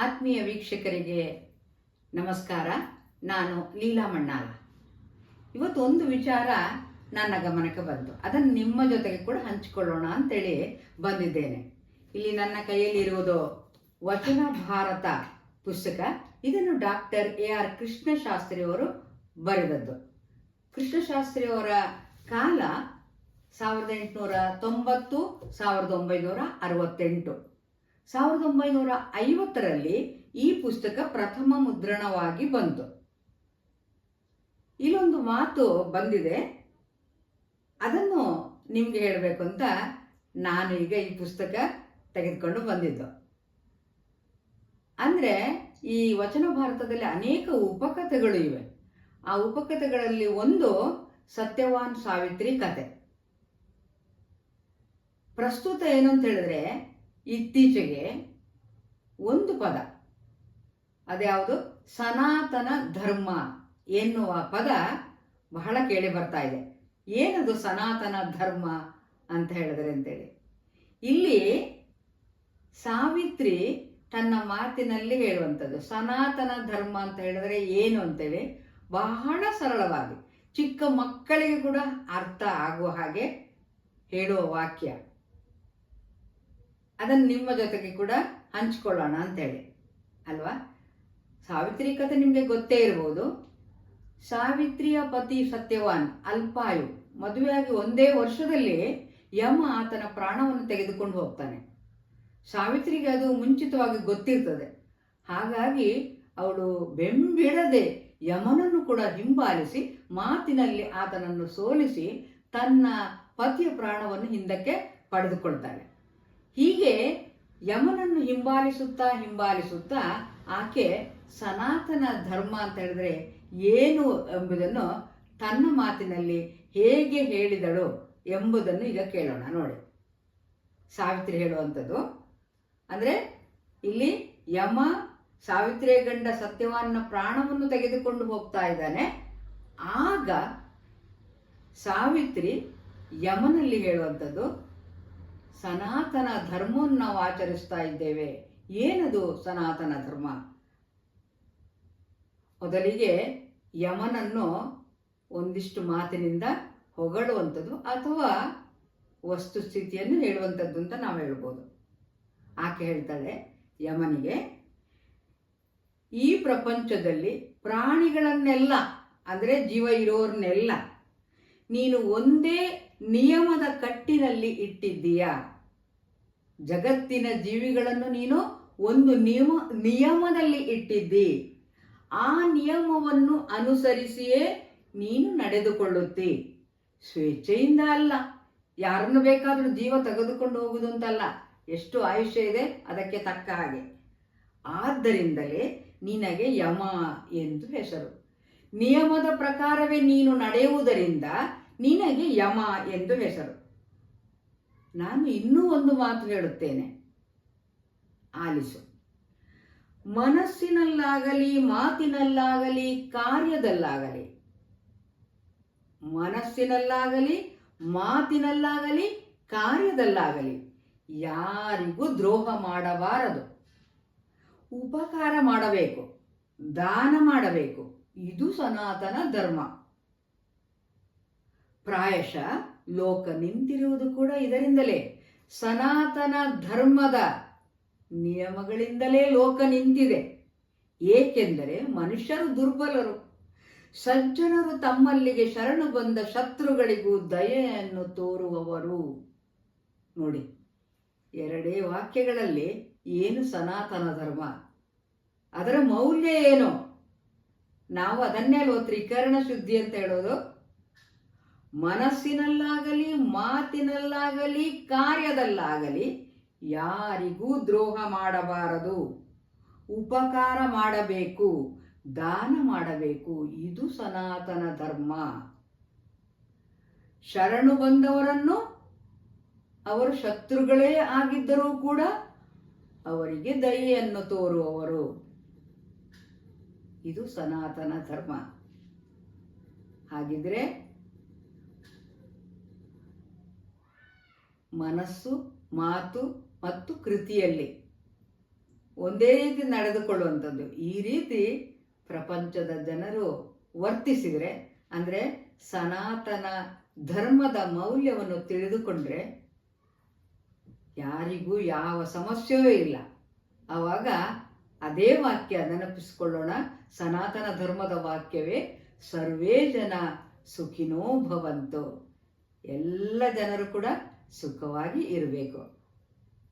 ಆತ್ಮೀಯ ವೀಕ್ಷಕರಿಗೆ ನಮಸ್ಕಾರ. ನಾನು ಲೀಲಾ ಮಣ್ಣಾಲ. ಇವತ್ತು ಒಂದು ವಿಚಾರ ನನ್ನ ಗಮನಕ್ಕೆ ಬಂತು. ಅದನ್ನು ನಿಮ್ಮ ಜೊತೆಗೆ ಕೂಡ ಹಂಚಿಕೊಳ್ಳೋಣ ಅಂತೇಳಿ ಬಂದಿದ್ದೇನೆ. ಇಲ್ಲಿ ನನ್ನ ಕೈಯಲ್ಲಿ ಇರುವುದು ವಚನ ಭಾರತ ಪುಸ್ತಕ. ಇದನ್ನು ಡಾಕ್ಟರ್ ಎ ಆರ್ ಕೃಷ್ಣಶಾಸ್ತ್ರಿ ಅವರು ಬರೆದದ್ದು. ಕೃಷ್ಣಶಾಸ್ತ್ರಿಯವರ ಕಾಲ ಸಾವಿರದ ಎಂಟುನೂರ ತೊಂಬತ್ತು, ಸಾವಿರದ ಒಂಬೈನೂರ ಅರವತ್ತೆಂಟು. ಸಾವಿರದ ಒಂಬೈನೂರ ಐವತ್ತರಲ್ಲಿ ಈ ಪುಸ್ತಕ ಪ್ರಥಮ ಮುದ್ರಣವಾಗಿ ಬಂತು. ಇಲ್ಲೊಂದು ಮಾತು ಬಂದಿದೆ. ಅದನ್ನು ನಿಮಗೆ ಹೇಳಬೇಕು ಅಂತ ನಾನು ಈಗ ಈ ಪುಸ್ತಕ ತೆಗೆದುಕೊಂಡು ಬಂದಿದ್ದು. ಅಂದ್ರೆ ಈ ವಚನ ಭಾರತದಲ್ಲಿ ಅನೇಕ ಉಪಕಥೆಗಳು ಇವೆ. ಆ ಉಪಕಥೆಗಳಲ್ಲಿ ಒಂದು ಸತ್ಯವಾನ್ ಸಾವಿತ್ರಿ ಕತೆ. ಪ್ರಸ್ತುತ ಏನು ಅಂತ ಹೇಳಿದ್ರೆ ಇತ್ತೀಚೆಗೆ ಒಂದು ಪದ, ಅದ್ಯಾವುದು? ಸನಾತನ ಧರ್ಮ ಎನ್ನುವ ಪದ ಬಹಳ ಕೇಳಿ ಬರ್ತಾ ಇದೆ. ಏನದು ಸನಾತನ ಧರ್ಮ ಅಂತ ಹೇಳಿದ್ರೆ ಅಂತೇಳಿ. ಇಲ್ಲಿ ಸಾವಿತ್ರಿ ತನ್ನ ಮಾತಿನಲ್ಲಿ ಹೇಳುವಂಥದ್ದು, ಸನಾತನ ಧರ್ಮ ಅಂತ ಹೇಳಿದ್ರೆ ಏನು ಅಂತೇಳಿ ಬಹಳ ಸರಳವಾಗಿ, ಚಿಕ್ಕ ಮಕ್ಕಳಿಗೆ ಕೂಡ ಅರ್ಥ ಆಗುವ ಹಾಗೆ ಹೇಳುವ ವಾಕ್ಯ. ಅದನ್ನು ನಿಮ್ಮ ಜೊತೆಗೆ ಕೂಡ ಹಂಚ್ಕೊಳ್ಳೋಣ ಅಂತೇಳಿ. ಅಲ್ವಾ? ಸಾವಿತ್ರಿ ಕಥೆ ನಿಮಗೆ ಗೊತ್ತೇ ಇರ್ಬೋದು. ಸಾವಿತ್ರಿಯ ಪತಿ ಸತ್ಯವಾನ್, ಅಲ್ಪಾಯು, ಮದುವೆಯಾಗಿ ಒಂದೇ ವರ್ಷದಲ್ಲಿ ಯಮ ಆತನ ಪ್ರಾಣವನ್ನು ತೆಗೆದುಕೊಂಡು ಹೋಗ್ತಾನೆ. ಸಾವಿತ್ರಿಗೆ ಅದು ಮುಂಚಿತವಾಗಿ ಗೊತ್ತಿರ್ತದೆ. ಹಾಗಾಗಿ ಅವಳು ಬೆಂಬಿಡದೆ ಯಮನನ್ನು ಕೂಡ ಹಿಂಬಾಲಿಸಿ, ಮಾತಿನಲ್ಲಿ ಆತನನ್ನು ಸೋಲಿಸಿ ತನ್ನ ಪತಿಯ ಪ್ರಾಣವನ್ನು ಹಿಂದಕ್ಕೆ ಪಡೆದುಕೊಳ್ತಾಳೆ. ಹೀಗೆ ಯಮನನ್ನು ಹಿಂಬಾಲಿಸುತ್ತಾ ಹಿಂಬಾಲಿಸುತ್ತಾ ಆಕೆ ಸನಾತನ ಧರ್ಮ ಅಂತ ಹೇಳಿದ್ರೆ ಏನು ಎಂಬುದನ್ನು ತನ್ನ ಮಾತಿನಲ್ಲಿ ಹೇಗೆ ಹೇಳಿದಳು ಎಂಬುದನ್ನು ಈಗ ಕೇಳೋಣ, ನೋಡಿ. ಸಾವಿತ್ರಿ ಹೇಳುವಂಥದ್ದು. ಅಂದ್ರೆ ಇಲ್ಲಿ ಯಮ ಸಾವಿತ್ರಿಯ ಗಂಡ ಸತ್ಯವನ್ನ ಪ್ರಾಣವನ್ನು ತೆಗೆದುಕೊಂಡು ಹೋಗ್ತಾ ಇದ್ದಾನೆ. ಆಗ ಸಾವಿತ್ರಿ ಯಮನಲ್ಲಿ ಹೇಳುವಂಥದ್ದು ಸನಾತನ ಧರ್ಮವನ್ನು ನಾವು ಆಚರಿಸ್ತಾ ಇದ್ದೇವೆ. ಏನದು ಸನಾತನ ಧರ್ಮ? ಮೊದಲಿಗೆ ಯಮನನ್ನು ಒಂದಿಷ್ಟು ಮಾತಿನಿಂದ ಹೊಗಳುವಂಥದ್ದು ಅಥವಾ ವಸ್ತುಸ್ಥಿತಿಯನ್ನು ಹೇಳುವಂಥದ್ದು ಅಂತ ನಾವು ಹೇಳ್ಬೋದು. ಆಕೆ ಹೇಳ್ತಾಳೆ, ಯಮನಿಗೆ ಈ ಪ್ರಪಂಚದಲ್ಲಿ ಪ್ರಾಣಿಗಳನ್ನೆಲ್ಲ, ಅಂದರೆ ಜೀವ ಇರೋರ್ನೆಲ್ಲ, ನೀನು ಒಂದೇ ನಿಯಮದ ಕಟ್ಟಿನಲ್ಲಿ ಇಟ್ಟಿದ್ದೀಯಾ. ಜಗತ್ತಿನ ಜೀವಿಗಳನ್ನು ನೀನು ಒಂದು ನಿಯಮ, ನಿಯಮದಲ್ಲಿ ಇಟ್ಟಿದ್ದಿ. ಆ ನಿಯಮವನ್ನು ಅನುಸರಿಸಿಯೇ ನೀನು ನಡೆದುಕೊಳ್ಳುತ್ತಿ. ಸ್ವೇಚ್ಛೆಯಿಂದ ಅಲ್ಲ, ಯಾರನ್ನು ಬೇಕಾದರೂ ಜೀವ ತೆಗೆದುಕೊಂಡು ಹೋಗುವುದು ಅಂತಲ್ಲ ಎಷ್ಟು ಆಯುಷ್ಯ ಇದೆ ಅದಕ್ಕೆ ತಕ್ಕ ಹಾಗೆ. ಆದ್ದರಿಂದಲೇ ನಿನಗೆ ಯಮ ಎಂದು ಹೆಸರು. ನಿಯಮದ ಪ್ರಕಾರವೇ ನೀನು ನಡೆಯುವುದರಿಂದ ನಿನಗೆ ಯಮ ಎಂದು ಹೆಸರು. ನಾನು ಇನ್ನೂ ಒಂದು ಮಾತು ಹೇಳುತ್ತೇನೆ. ಆಲಿಸು. ಮನಸ್ಸಿನಲ್ಲಾಗಲಿ, ಮಾತಿನಲ್ಲಾಗಲಿ, ಕಾರ್ಯದಲ್ಲಾಗಲಿ, ಮನಸ್ಸಿನಲ್ಲಾಗಲಿ, ಮಾತಿನಲ್ಲಾಗಲಿ, ಕಾರ್ಯದಲ್ಲಾಗಲಿ, ಯಾರಿಗೂ ದ್ರೋಹ ಮಾಡಬಾರದು. ಉಪಕಾರ ಮಾಡಬೇಕು, ದಾನ ಮಾಡಬೇಕು. ಇದು ಸನಾತನ ಧರ್ಮ. ಪ್ರಾಯಶಃ ಲೋಕ ನಿಂತಿರುವುದು ಕೂಡ ಇದರಿಂದಲೇ ಸನಾತನ ಧರ್ಮದ ನಿಯಮಗಳಿಂದಲೇ ಲೋಕ ನಿಂತಿದೆ. ಏಕೆಂದರೆ ಮನುಷ್ಯರು ದುರ್ಬಲರು. ಸಜ್ಜನರು ತಮ್ಮಲ್ಲಿಗೆ ಶರಣು ಬಂದ ಶತ್ರುಗಳಿಗೂ ದಯೆಯನ್ನು ತೋರುವವರು. ನೋಡಿ, ಎರಡೇ ವಾಕ್ಯಗಳಲ್ಲಿ ಏನು ಸನಾತನ ಧರ್ಮ? ಅದರ ಮೌಲ್ಯ ಏನು? ನಾವು ಅದನ್ನೇ ತ್ರಿಕರಣ ಶುದ್ಧಿ ಅಂತ ಹೇಳೋದು? ಮನಸ್ಸಿನಲ್ಲಾಗಲಿ, ಮಾತಿನಲ್ಲಾಗಲಿ, ಕಾರ್ಯದಲ್ಲಾಗಲಿ ಯಾರಿಗೂ ದ್ರೋಹ ಮಾಡಬಾರದು. ಉಪಕಾರ ಮಾಡಬೇಕು, ದಾನ ಮಾಡಬೇಕು, ಇದು ಸನಾತನ ಧರ್ಮ. ಶರಣು ಬಂದವರನ್ನು ಅವರು ಶತ್ರುಗಳೇ ಆಗಿದ್ದರೂ ಕೂಡ ಅವರಿಗೆ ದಯೆಯನ್ನು ತೋರುವವರು. ಇದು ಸನಾತನ ಧರ್ಮ. ಹಾಗಿದ್ರೆ ಮನಸ್ಸು, ಮಾತು ಮತ್ತು ಕೃತಿಯಲ್ಲಿ. ಒಂದೇ ರೀತಿ ನಡೆದುಕೊಳ್ಳುವಂಥದ್ದು. ಈ ರೀತಿ ಪ್ರಪಂಚದ ಜನರು ವರ್ತಿಸಿದರೆ, ಅಂದರೆ ಸನಾತನ ಧರ್ಮದ ಮೌಲ್ಯವನ್ನು ತಿಳಿದುಕೊಂಡ್ರೆ ಯಾರಿಗೂ ಯಾವ ಸಮಸ್ಯೆಯೂ ಇಲ್ಲ. ಆವಾಗ ಅದೇ ವಾಕ್ಯ ನೆನಪಿಸಿಕೊಳ್ಳೋಣ. ಸನಾತನ ಧರ್ಮದ ವಾಕ್ಯವೇ, ಸರ್ವೇ ಜನ ಸುಖಿನೋ ಭವಂತು. ಎಲ್ಲ ಜನರು ಕೂಡ ಸುಖವಾಗಿ ಇರಬೇಕು.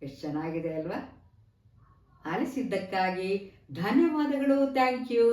ಎಷ್ಟು ಚೆನ್ನಾಗಿದೆ ಅಲ್ವಾ? ಆಲಿಸಿದ್ದಕ್ಕಾಗಿ ಧನ್ಯವಾದಗಳು. Thank you